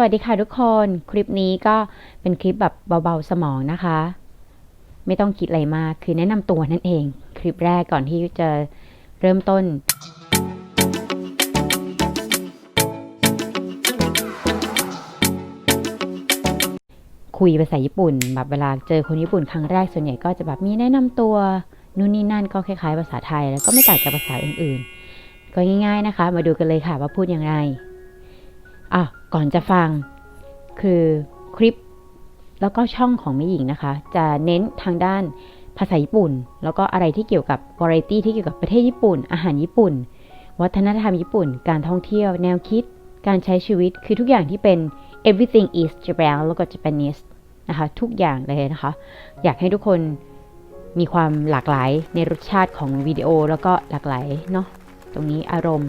วัสดีค่ะทุกคน คลิปนี้ก็เป็นคลิปแบบเบาๆสมองนะคะ ไม่ต้องคิดอะไรมาก คือแนะนำตัวนั่นเอง คลิปแรกก่อนที่จะเริ่มต้น คุยภาษาญี่ปุ่น แบบเวลาเจอคนญี่ปุ่นครั้งแรกส่วนใหญ่ก็จะแบบมีแนะนำตัวนู่นนี่นั่นก็คล้ายๆ ภาษาไทย แล้วก็ไม่ต่างจากภาษาอื่นๆ ก็ง่าย ๆนะคะ มาดูกันเลยค่ะว่าพูดอย่างไร อะก่อนจะฟัง คือคลิปแล้วก็ช่องของแม่หญิงนะคะ จะเน้นทางด้านภาษาญี่ปุ่น แล้วก็อะไรที่เกี่ยวกับวาไรตี้ที่เกี่ยวกับประเทศญี่ปุ่น อาหารญี่ปุ่น วัฒนธรรมญี่ปุ่น การท่องเที่ยว แนวคิด การใช้ชีวิตคือทุกอย่างที่เป็น everything is Japan แล้วก็ Japanese นะคะ ทุกอย่างเลยนะคะ อยากให้ทุกคนมีความหลากหลายในรสชาติของวิดีโอแล้วก็หลากหลายเนาะตรงนี้อารมณ์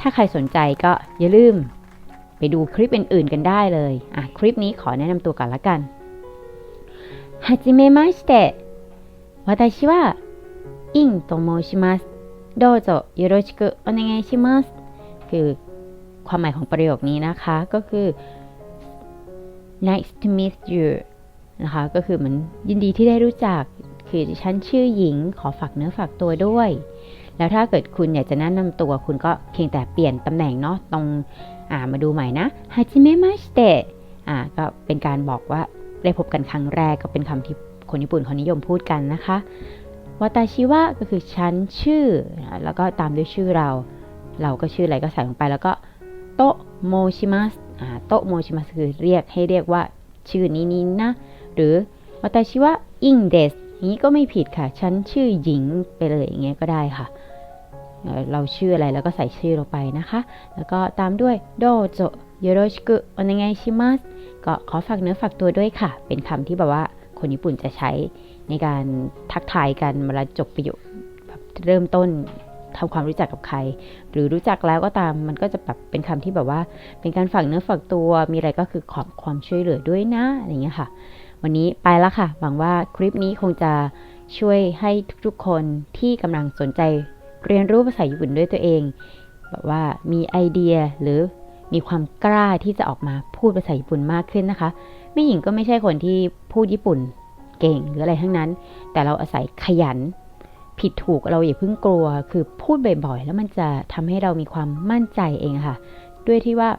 ถ้าใครสนใจก็อย่าลืม ไปดูคลิปอื่นๆกันได้เลย อะ คลิปนี้ขอแนะนำตัวก่อนละกันฮัจิเมมาสเตะวาตาชิวะอิงโตโมはじめまして私はインと申しますどうぞよろしไงชิมัสคือความหมายของประโยคนี้นะคะก็คือ nice to meet you นะคะก็คือเหมือนยินดีที่ได้รู้จัก คือฉันชื่อหญิงขอฝากเนื้อฝากตัวด้วย แล้วถ้าเกิดคุณอยากจะแนะนำตัวคุณก็เพียงแต่เปลี่ยนตำแหน่งเนาะตรงอ่ามาดูใหม่นะฮาจิเมะมาสเตะอ่าก็เป็นการบอกว่าได้พบกันครั้งแรกก็เป็นคำที่คนญี่ปุ่นเขานิยมพูดกันนะคะวาตาชิวะก็คือฉันชื่อ แล้วก็ตามด้วยชื่อเรา เราก็ชื่ออะไรก็ใส่ลงไป แล้วก็โตโมชิมัสอ่าโตโมชิมัสคือเรียกให้เรียกว่าชื่อนี้นี้นะ หรือวาตาชิวะอิงเดสนี้ก็ไม่ผิดค่ะฉันชื่อหญิงไปเลยอย่างเงี้ยก็ได้ค่ะ เราชื่ออะไรแล้วก็ใส่ชื่อลงไปนะคะ แล้วก็ตามด้วยโดโจโยโรชิกุโอเนไงชิมัสก็ขอฝากเนื้อฝากตัวด้วยค่ะ เป็นคำที่แบบว่าคนญี่ปุ่นจะใช้ในการทักทายกันเวลาจบประโยคแบบเริ่มต้นทำความรู้จักกับใคร หรือรู้จักแล้วก็ตามมันก็จะแบบเป็นคำที่แบบว่า เป็นการฝากเนื้อฝากตัวมีอะไรก็คือขอความช่วยเหลือด้วยนะอะไรเงี้ยค่ะ วันนี้ไปแล้วค่ะหวังว่าคลิปนี้คงจะช่วยให้ทุกๆคนที่กำลังสนใจ เรียนรู้ภาษาญี่ปุ่นด้วยตัวเองแบบว่ามีไอเดียหรือมีความกล้าที่จะออกมาพูดภาษาญี่ปุ่นมากขึ้นนะคะแม่หญิงก็ไม่ใช่คนที่พูดญี่ปุ่นเก่งหรืออะไรทั้งนั้น แต่เราอาศัยขยัน ผิดถูกเราอย่าเพิ่งกลัว คือพูดบ่อยๆ แล้วมันจะทำให้เรามีความมั่นใจเองค่ะ ด้วยที่ว่า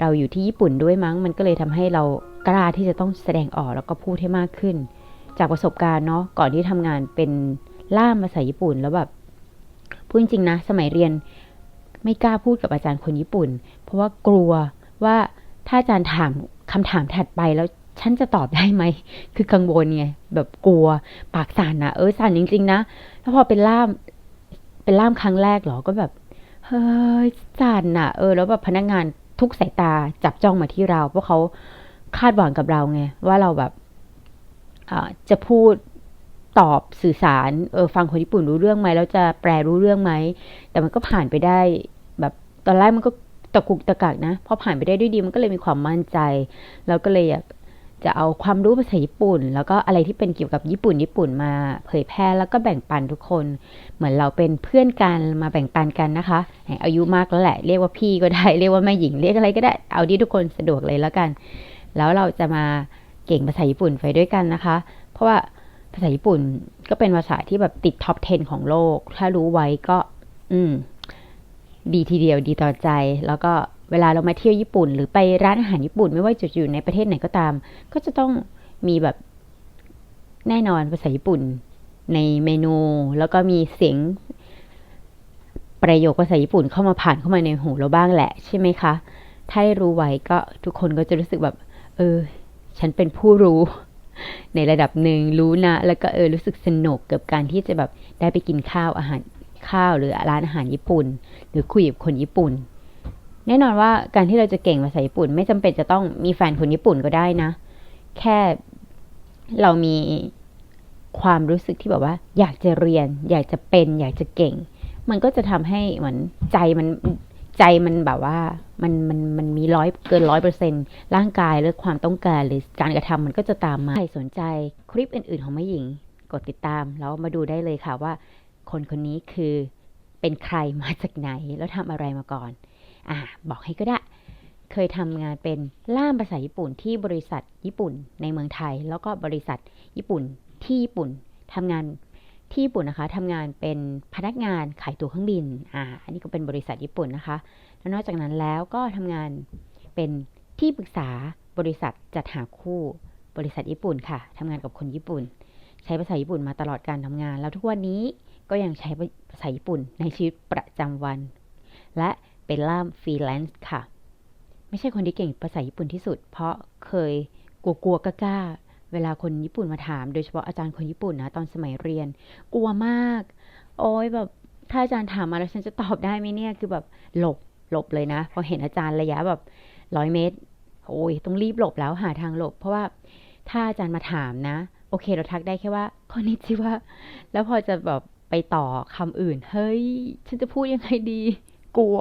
เราอยู่ที่ญี่ปุ่นด้วยมั้ง มันก็เลยทำให้เรากล้าที่จะต้องแสดงออกแล้วก็พูดให้มากขึ้น จากประสบการณ์เนาะก่อนที่ทำงานเป็นล่ามภาษาญี่ปุ่นแล้วแบบ พูดจริงๆนะ สมัยเรียนไม่กล้าพูดกับอาจารย์คนญี่ปุ่น เพราะว่ากลัวว่าถ้าอาจารย์ถามคำถามถัดไปแล้วฉันจะตอบได้ไหม คือกังวลไง แบบกลัว ปากสั่นนะเออสั่นจริง ๆ นะ แล้วพอเป็นล่าม เป็นล่ามครั้งแรกเหรอ ก็แบบ เฮ้ยสั่นน่ะเออ แล้วแบบพนักงานทุกสายตาจับจ้องมาที่เรา เพราะเขาคาดหวังกับเราไง ว่าเราแบบจะพูด ตอบสื่อสารเออฟังคนญี่ปุ่นรู้เรื่องไหมแล้วจะแปลรู้เรื่องไหม แต่มันก็ผ่านไปได้ แบบตอนแรกมันก็ตะกุกตะกักนะพอผ่านไปได้ด้วยดีมันก็เลยมีความมั่นใจ แล้วก็เลยอยากจะเอาความรู้ภาษาญี่ปุ่น แล้วก็อะไรที่เป็นเกี่ยวกับญี่ปุ่นญี่ปุ่นมาเผยแพร่แล้วก็แบ่งปันทุกคน เหมือนเราเป็นเพื่อนกันมาแบ่งปันกันนะคะอายุมากแล้วแหละเรียกว่าพี่ก็ได้เรียกว่าแม่หญิงเรียกอะไรก็ได้เอาที่ทุกคนสะดวกเลยแล้วกัน แล้วเราจะมาเก่งภาษาญี่ปุ่นไปด้วยกันนะคะ เพราะว่า ภาษาญี่ปุ่นก็เป็นภาษาที่แบบติดท็อป 10 ของโลก ถ้ารู้ไว้ก็ อืม ดีทีเดียวดีต่อใจ แล้วก็เวลาเรามาเที่ยวญี่ปุ่น หรือไปร้านอาหารญี่ปุ่น ไม่ว่าจะอยู่ในประเทศไหนก็ตาม ก็จะต้องมีแบบแน่นอนภาษาญี่ปุ่น ในเมนู แล้วก็มีเสียงประโยคภาษาญี่ปุ่นเข้ามาผ่านเข้ามาในหูเราบ้างแหละใช่ไหมคะ ถ้ารู้ไว้ก็ทุกคนก็จะรู้สึกแบบ เออ ฉันเป็นผู้รู้ ในระดับหนึ่งรู้นะ แล้วก็เออรู้สึกสนุกกับการที่จะแบบได้ไปกินข้าวอาหารข้าวหรือร้านอาหารญี่ปุ่น หรือคุยกับคนญี่ปุ่น แน่นอนว่าการที่เราจะเก่งภาษาญี่ปุ่น ไม่จำเป็นจะต้องมีแฟนคนญี่ปุ่นก็ได้นะ แค่เรามีความรู้สึกที่แบบว่า อยากจะเรียน อยากจะเป็น อยากจะเก่ง มันก็จะทำให้เหมือนใจมัน ใจมันแบบว่ามันมันมันมีร้อยเกินร้อยเปอร์เซ็นร่างกายหรือความต้องการหรือการกระทำมันก็จะตามมาใครสนใจคลิปอื่น ๆ ของแม่หญิง กดติดตามแล้วมาดูได้เลยค่ะว่า คนคนนี้คือเป็นใครมาจากไหนแล้วทำอะไรมาก่อน อ่าบอกให้ก็ได้ เคยทำงานเป็นล่ามภาษาญี่ปุ่นที่บริษัทญี่ปุ่นในเมืองไทย แล้วก็บริษัทญี่ปุ่นที่ญี่ปุ่นทำงาน ที่ญี่ปุ่นนะคะทำงานเป็นพนักงานขายตั๋วเครื่องบินอ่าอันนี้ก็เป็นบริษัทญี่ปุ่นนะคะ แล้วนอกจากนั้นแล้วก็ทำงานเป็นที่ปรึกษาบริษัทจัดหาคู่บริษัทญี่ปุ่นค่ะทำงานกับคนญี่ปุ่น ใช้ภาษาญี่ปุ่นมาตลอดการทำงาน แล้วทุกวันนี้ก็ยังใช้ภาษาญี่ปุ่นในชีวิตประจำวัน และเป็นล่ามฟรีแลนซ์ค่ะ ไม่ใช่คนที่เก่งภาษาญี่ปุ่นที่สุด เพราะเคยกลัวๆกล้าๆ เวลาคนญี่ปุ่นมาถาม โดยเฉพาะอาจารย์คนญี่ปุ่นนะตอนสมัยเรียน กลัวมาก โอ้ยแบบถ้าอาจารย์ถามมาแล้วฉันจะตอบได้ไหมเนี่ยคือแบบหลบหลบเลยนะ พอเห็นอาจารย์ระยะแบบร้อยเมตรโอ้ยต้องรีบหลบแล้วหาทางหลบ เพราะว่าถ้าอาจารย์มาถามนะ โอเคเราทักได้แค่ว่าคนนี้สิว่า แล้วพอจะแบบไปต่อคำอื่น เฮ้ย ฉันจะพูดยังไงดี กลัว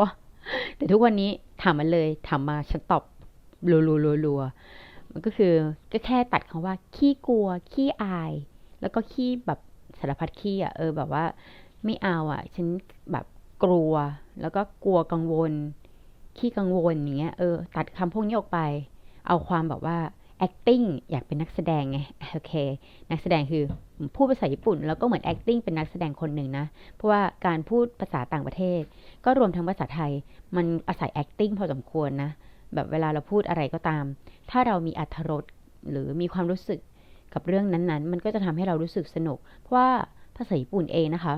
แต่ทุกวันนี้ถามมาเลยถามมาฉันตอบรัวรัวรัวรัว มันก็คือก็แค่ตัดคำว่า ขี้กลัว ขี้อาย แล้วก็ขี้แบบสารพัดขี้อะเออแบบว่าไม่เอาอะ ฉันแบบกลัว แล้วก็กลัวกังวล ขี้กังวลอย่างเงี้ยเออตัดคำพวกนี้ออกไป เอาความแบบว่า acting อยากเป็นนักแสดงไงโอเค นักแสดงคือพูดภาษาญี่ปุ่น แล้วก็เหมือน acting เป็นนักแสดงคนหนึ่งนะ เพราะว่าการพูดภาษาต่างประเทศ ก็รวมทั้งภาษาไทย มันอาศัย acting พอสมควรนะ แบบเวลาเราพูดอะไรก็ตาม ถ้าเรามีอัธรสหรือมีความรู้สึกกับเรื่องนั้นๆ มันก็จะทำให้เรารู้สึกสนุก เพราะว่าภาษาญี่ปุ่นเองนะคะ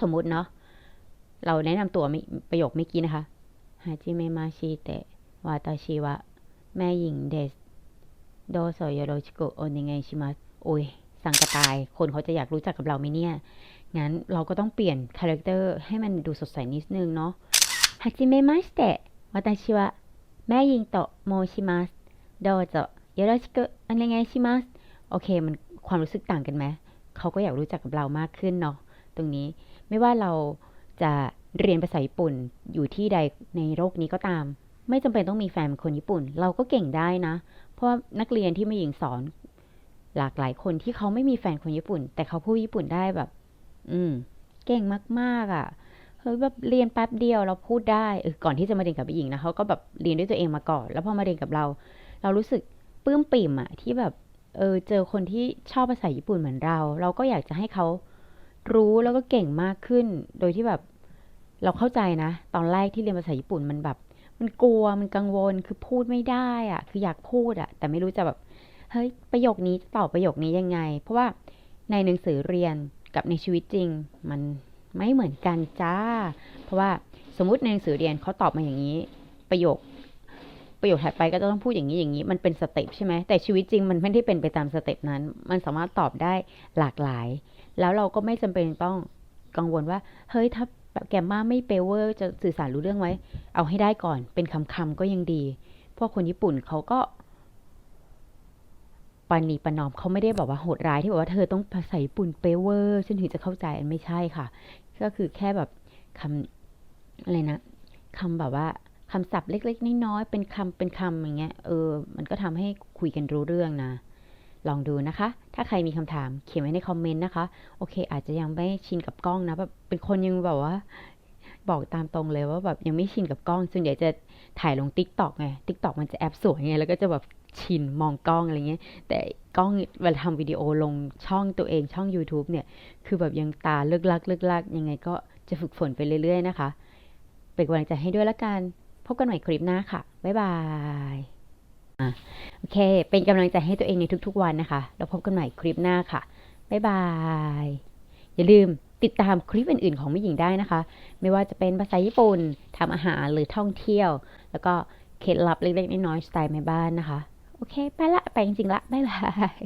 สมมุติเนาะ เราแนะนำตัวประโยคเมื่อกี้นะคะฮาจิเมมาชิเตะวาตาชิวะแม่หญิงเดสโดโซโยโรชิโกโอนิเงชิมัสโอ้ยสังกะตาย คนเขาจะอยากรู้จักกับเราไหมเนี่ย งั้นเราก็ต้องเปลี่ยนคาแรคเตอร์ให้มันดูสดใสนิดนึงเนาะฮาจิเมมาสเตะวาตาชิวะ แม่ยิงโตโมชิมัสโดโซโยโรชิกโอนิเงไงชิมัสโอเค มันความรู้สึกต่างกันไหมเขาก็อยากรู้จักกับเรามากขึ้นเนาะตรงนี้ไม่ว่าเราจะเรียนภาษาญี่ปุ่นอยู่ที่ใดในโลกนี้ก็ตาม ไม่จำเป็นต้องมีแฟนเป็นคนญี่ปุ่น เราก็เก่งได้นะ เพราะนักเรียนที่มาหญิงสอน หลากหลายคนที่เขาไม่มีแฟนคนญี่ปุ่น แต่เขาพูดญี่ปุ่นได้แบบ อืม เก่งมากๆอะ่ะ เฮ้ยแบบเรียนแป๊บเดียวเราพูดได้เออก่อนที่จะมาเรียนกับผู้หญิงนะเขาก็แบบเรียนด้วยตัวเองมาก่อน แล้วพอมาเรียนกับเรา เรารู้สึกปลื้มปิ่มอะที่แบบเออเจอคนที่ชอบภาษาญี่ปุ่นเหมือนเรา เราก็อยากจะให้เขารู้แล้วก็เก่งมากขึ้น โดยที่แบบเราเข้าใจนะ ตอนแรกที่เรียนภาษาญี่ปุ่นมันแบบ มันกลัวมันกังวลคือพูดไม่ได้อะคืออยากพูดอะแต่ไม่รู้จะแบบเฮ้ยประโยคนี้จะตอบประโยคนี้ยังไง เพราะว่าในหนังสือเรียนกับในชีวิตจริงมัน ไม่เหมือนกันจ้า เพราะว่าสมมติในหนังสือเรียนเขาตอบมาอย่างนี้ ประโยค ประโยคถัดไปก็จะต้องพูดอย่างนี้อย่างนี้ มันเป็นสเต็ปใช่ไหมแต่ชีวิตจริงมันไม่ได้เป็นไปตามสเต็ปนั้น มันสามารถตอบได้หลากหลาย แล้วเราก็ไม่จำเป็นต้องกังวลว่า เฮ้ยถ้าแบบแกมมาไม่เปเวอร์จะสื่อสารรู้เรื่องไว้เอาให้ได้ก่อน เป็นคำคำก็ยังดีพราะคนญี่ปุ่นเขาก็ปานีปนอมเขาไม่ได้แบบว่าโหดร้ายที่บอกว่าเธอต้องภาษาญี่ปุ่นเปเวอร์ฉันถึงจะเข้าใจอันไม่ใช่ค่ะ ก็คือแค่แบบคำอะไรนะคำแบบว่าคำศัพท์เล็กๆน้อยๆเป็นคำเป็นคำอย่างเงี้ยเออมันก็ทำให้คุยกันรู้เรื่องนะ ลองดูนะคะ ถ้าใครมีคำถามเขียนไว้ในคอมเมนต์นะคะ โอเค อาจจะยังไม่ชินกับกล้องนะแบบเป็นคนยังแบบว่า บอกตามตรงเลยว่าแบบยังไม่ชินกับกล้องส่วนใหญ่จะถ่ายลงติ๊กตอกไงติ๊กตอกมันจะแอปสวยไงแล้วก็จะแบบ ชินมองกล้องอะไรเงี้ย แต่กล้องเวลาทำวิดีโอลงช่องตัวเองช่อง YouTube เนี่ย คือแบบยังตาเลิกลักเลิกลักยังไงก็จะฝึกฝนไปเรื่อย ๆ นะคะ เป็นกำลังใจให้ด้วยละกัน พบกันใหม่คลิปหน้าค่ะ บ๊ายบายโอเค เป็นกำลังใจให้ตัวเองในทุกๆวันนะคะ แล้วพบกันใหม่คลิปหน้าค่ะ บ๊ายบาย อย่าลืมติดตามคลิปอื่นๆ ของแม่หญิงได้นะคะ ไม่ว่าจะเป็นภาษาญี่ปุ่นทำอาหารหรือท่องเที่ยว แล้วก็เคล็ดลับเล็กๆน้อยๆสไตล์แม่บ้านนะคะ โอเค ไปละ ไปจริงๆละ บ๊ายบาย